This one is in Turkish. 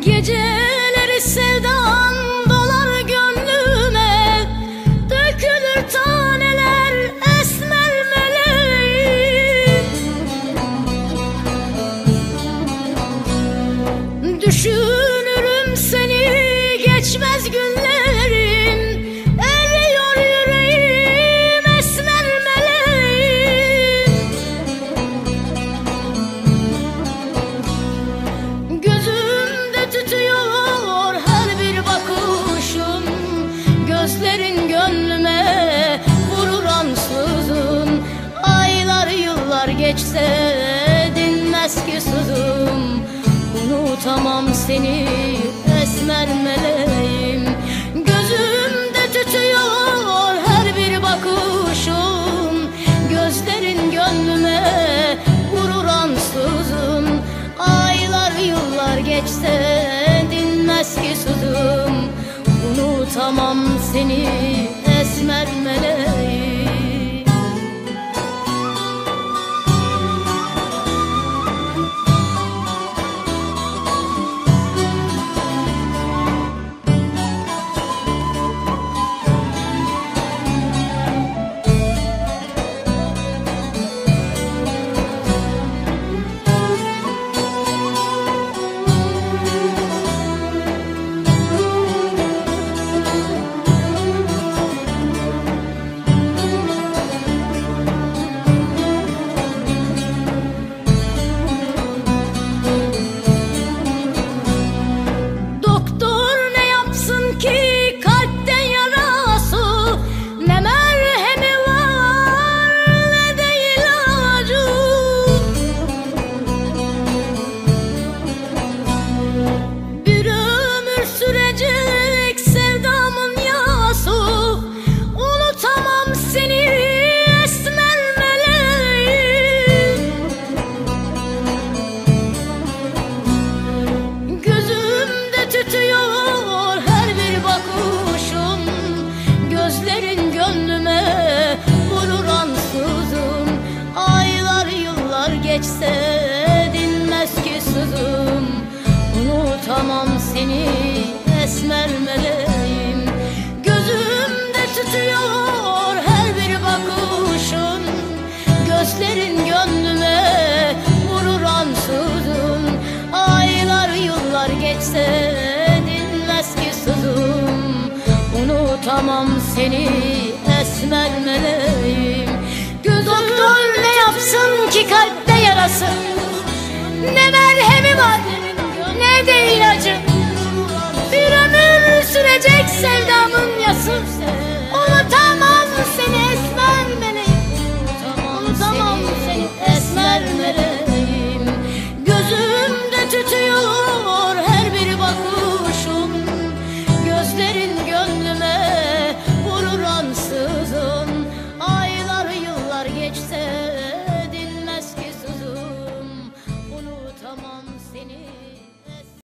Gece geçse dinmez ki sözüm. Unutamam seni esmer meleğim. Gözümde tütüyor her bir bakışım. Gözlerin gönlüme vurur ansızın. Aylar yıllar geçse dinmez ki sözüm. Unutamam seni esmer meleğim. Sızım Unutamam seni esmer meleğim. Gözümde tütüyor her bir bakışın. Gözlerin gönlüme vurur ansızın. Aylar yıllar geçse dinmez ki sızım. Unutamam seni esmer meleğim. Doktor ne yapsın ki kalpte yarası Ne var ne de ilacı? Bir ömür sürecek sevdamın